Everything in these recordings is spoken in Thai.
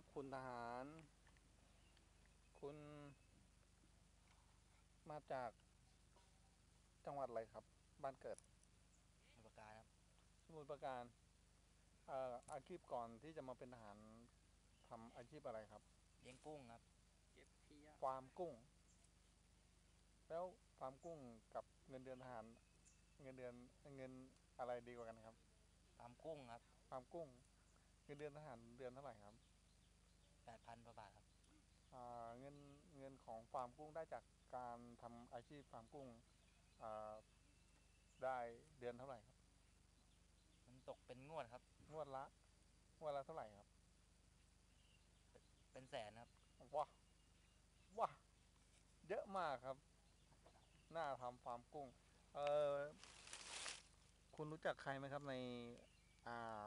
ครับคุณทหาร คุณมาจากจังหวัดอะไรครับ บ้านเกิดอุปการครับสมุทรปราการเอ่ออาชีพก่อนที่จะมาเป็นทหารทำอาชีพอะไรครับ เลี้ยงกุ้งครับ เก็บเพียฟาร์มกุ้ง แล้วฟาร์มกุ้งกับเงินเดือนทหาร เงินเดือนเงินอะไรดีกว่ากันครับฟาร์มกุ้งครับ ฟาร์มกุ้ง เงินเดือนทหารเดือนเท่าไหร่ครับแป ดพันกว่าบาทครับอ่าเงินเงินของฟาร์มกุ้งได้จากการทำอาชีพฟาร์มกุ้งอ่าได้เดือนเท่าไหร่ครับ มันตกเป็นงวดครับ งวดละงวดละเท่าไหร่ครับ เป็นแสนครับว้าว้าเยอะมากครับน่าทำฟาร์มกุ้ง เออคุณรู้จักใครไหมครับในอ่า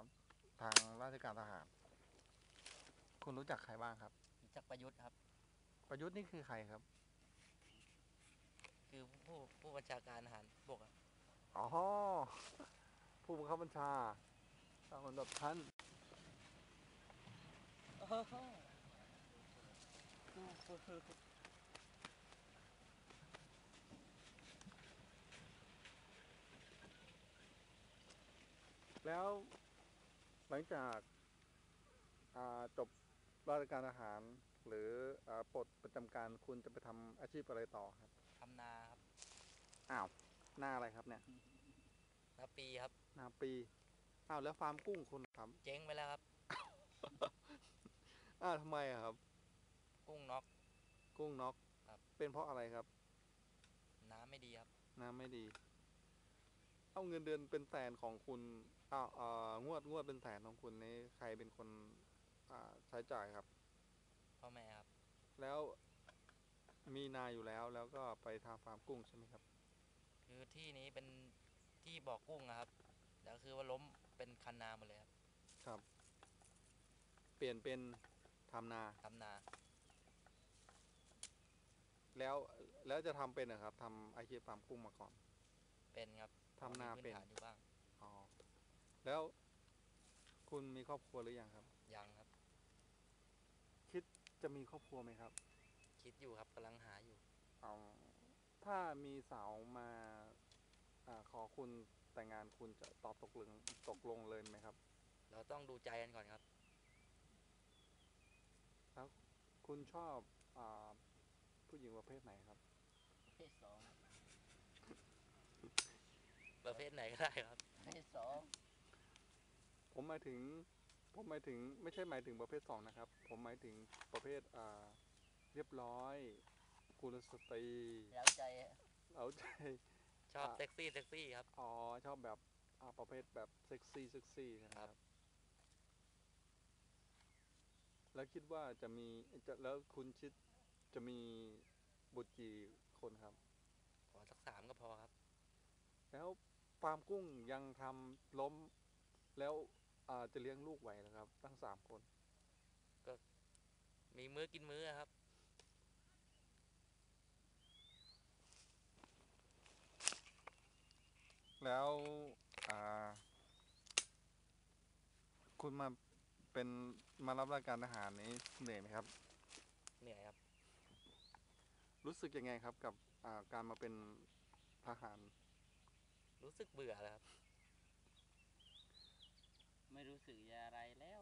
ทางราชการทหาร คุณรู้จักใครบ้างครับจากประยุทธ์ครับ ประยุทธ์นี่คือใครครับ คือผู้ผู้บัญชาการทหารบกครับอ๋อผู้บังคับบัญชาตามลำดับชั้นแล้วหลังจากอ่าจบ ราชการทหาร หรืออาปลดประจำการคุณจะไปทำอาชีพอะไรต่อครับทำนาครับ อ้าวหน้าอะไรครับเนี่ยนาปีครับนาปีอ้าวแล้วฟาร์มกุ้งคุณครับ เจ๊งไปแล้วครับอ้าวทำไมอะครับ กุ้งน็อกกุ้งน็อกครับ เป็นเพราะอะไรครับ น้ำไม่ดีครับ น้ำไม่ดี เอาเงินเดือนเป็นแสนของคุณอ้าวเอ่องวดงวดเป็นแสนของคุณนี่ใครเป็นคน อ่าใช้จ่ายครับ พ่อแม่ครับ แล้วมีนาอยู่แล้วแล้วก็ไปทำฟาร์มกุ้งใช่ไหมครับ คือที่นี้เป็นที่บ่อกุ้งอะครับแล้วคือว่าล้มเป็นคันนาหมดเลยครับครับ เปลี่ยนเป็นทำนา ทำนา แล้วแล้วจะทำเป็นนะครับทำอาชีพฟาร์มกุ้งมาก่อน เป็นครับทำนามีเป็นพื้ฐานอยู่บ้าง อ๋อแล้วคุณมีครอบครัวหรือยังครับ ยังครับ จะมีครอบครัวไหมครับ คิดอยู่ครับกำลังหาอยู่ เอาถ้ามีสาวมาอาขอคุณแต่งงานคุณจะตอบตกลงตกลงเลยไหมครับ เราต้องดูใจกันก่อนครับคุณชอบอาผู้หญิงประเภทไหนครับ เพศสองประเภทไหนก็ได้ครับ เพศสองผมหมายถึง ผมหมายถึงไม่ใช่หมายถึงประเภทสองนะครับ ผมหมายถึงประเภทอ่าเรียบร้อยกุลสตรีแล้วใจเอาใจชอบอะเซ็กซี่เซ็กซี่ครับ อ๋อ ชอบแบบอ่าประเภทแบบเซ็กซี่เซ็กซี่นะครับ แล้วคิดว่าจะมีจะแล้วคุณคิดจะมีบุตรกี่คนครับขอสักสามก็พอครับ แล้วฟาร์มกุ้งยังทำล้มแล้ว อ่าจะเลี้ยงลูกไหวนะครับ ตั้งสามคน มีมื้อกินมื้อครับ แล้วอ่า คุณมาเป็นมารับราชการทหารนี้เหนื่อยไหมครับ เหนื่อยครับ รู้สึกยังไงครับกับอ่าการมาเป็นทหาร รู้สึกเบื่อแล้วครับ ไม่รู้สึกอะไรแล้ว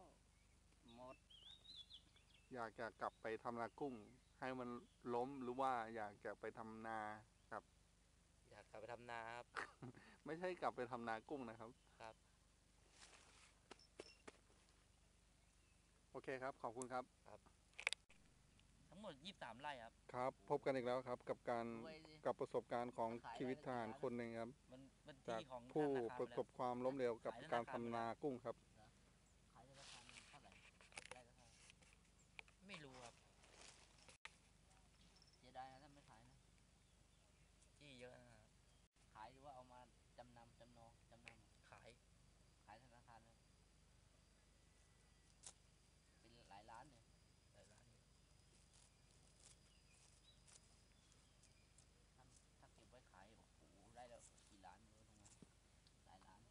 หมด อยากจะกลับไปทำนากุ้ง ให้มันล้มหรือว่าอยากจะไปทำนาครับ อยากกลับไปทำนาครับ ไม่ใช่กลับไปทำนากุ้งนะครับ ครับ โอเคครับ ขอบคุณครับ ทั้งหมดยี่สามไร่ครับ ครับ พบกันอีกแล้วครับ กับการรวยสิกับประสบการณ์ของขายชีวิตทหารอะไรคนหนึ่งครับ มันเป็นจากที่ของผู้ธนาคารประไปสแล้วบความล้มเหลวกับขายธนาคารการทำนากุ้งครับ ขายธนาคารเท่าไหร่ได้ก็เท่าไหร่ ไม่รู้ครับ เสียดายนะถ้าไม่ขายนะ ที่เยอะนะครับ ขายหรือว่าเอามาจำนำจำนองจำนำ ขาย ขายธนาคารเลยเป็นหลายล้านเนี่ย หลายร้านอยู่ ถ้าถ้าเก็บไว้ขายโอ้โหได้แล้วกี่ล้านเลยตรงนั้นหลายล้าน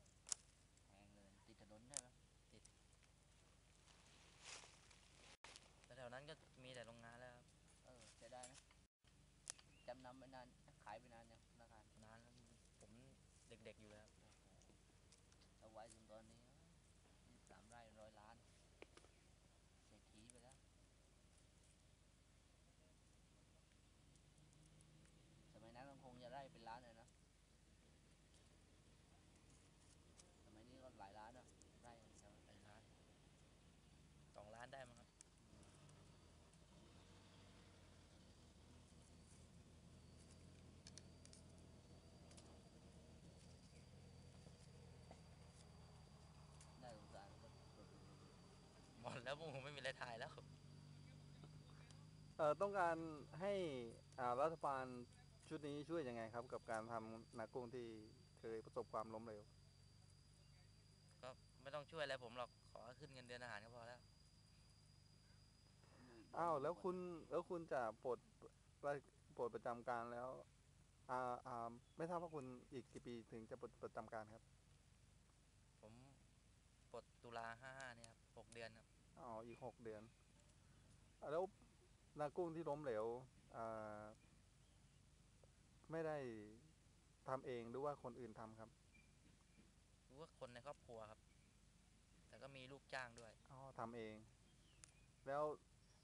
แพงเลยติดถนนใช่ไหม ก็มีแต่โรงงานแล้วครับ เออเสียดายนะจำนำไปนานขายไปนานยังธนาคาร นานแล้วผม เด็กๆอยู่แล้ว เอาไว้จนตอนนี้ยี่สามไร่ร้อยล้านเศรษฐีไปแล้ว สมัยนั้นมันคงจะไร่เป็นล้านเลยนะ สมัยนี้ก็หลายล้านอะไร่ใช่ไหม เป็นล้านสองล้านได้มั้งครับ น่าสงสารก็ หมดแล้วผมไม่มีอะไรถ่ายแล้ว เอ่อต้องการให้อ่ารัฐบาลชุดนี้ช่วยยังไงครับ กับการทำนากุ้งที่เคยประสบความล้มเหลวก็ไม่ต้องช่วยอะไรผมหรอก ขอขึ้นเงินเดือนอาหารก็พอแล้ว อ้าวแล้วคุณแล้วคุณจะปลดราปลดประจำการแล้วอ่าอ่าไม่ทราบว่าคุณอีกกี่ปีถึงจะปลดประจำการครับ ผมปลดตุลาห้าห้าเนี่ยครับหกเดือนครับ อ๋ออีกหกเดือนอ่าแล้วนากุ้งที่ล้มเหลวอ่าไม่ได้ทำเองหรือว่าคนอื่นทำครับรู้ว่าคนในครอบครัวครับ แต่ก็มีลูกจ้างด้วยอ๋อทำเอง แล้ว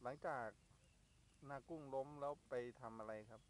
หลังจากนากุ้งล้มแล้วไปทำอะไรครับ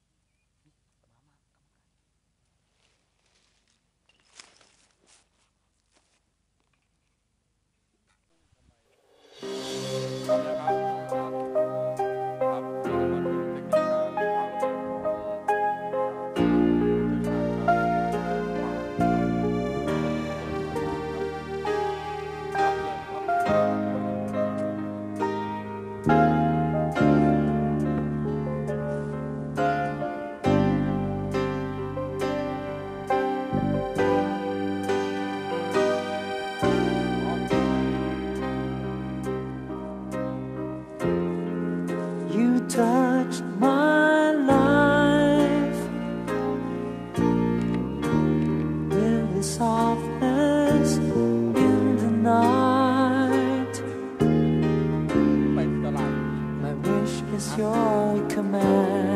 is your command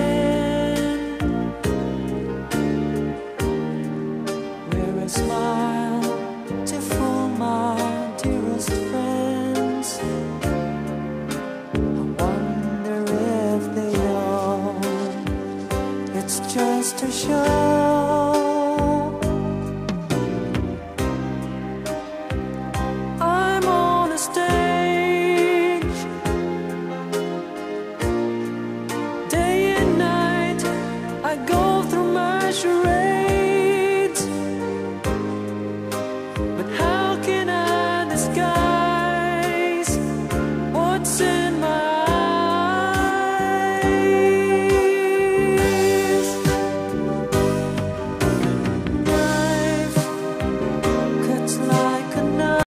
love.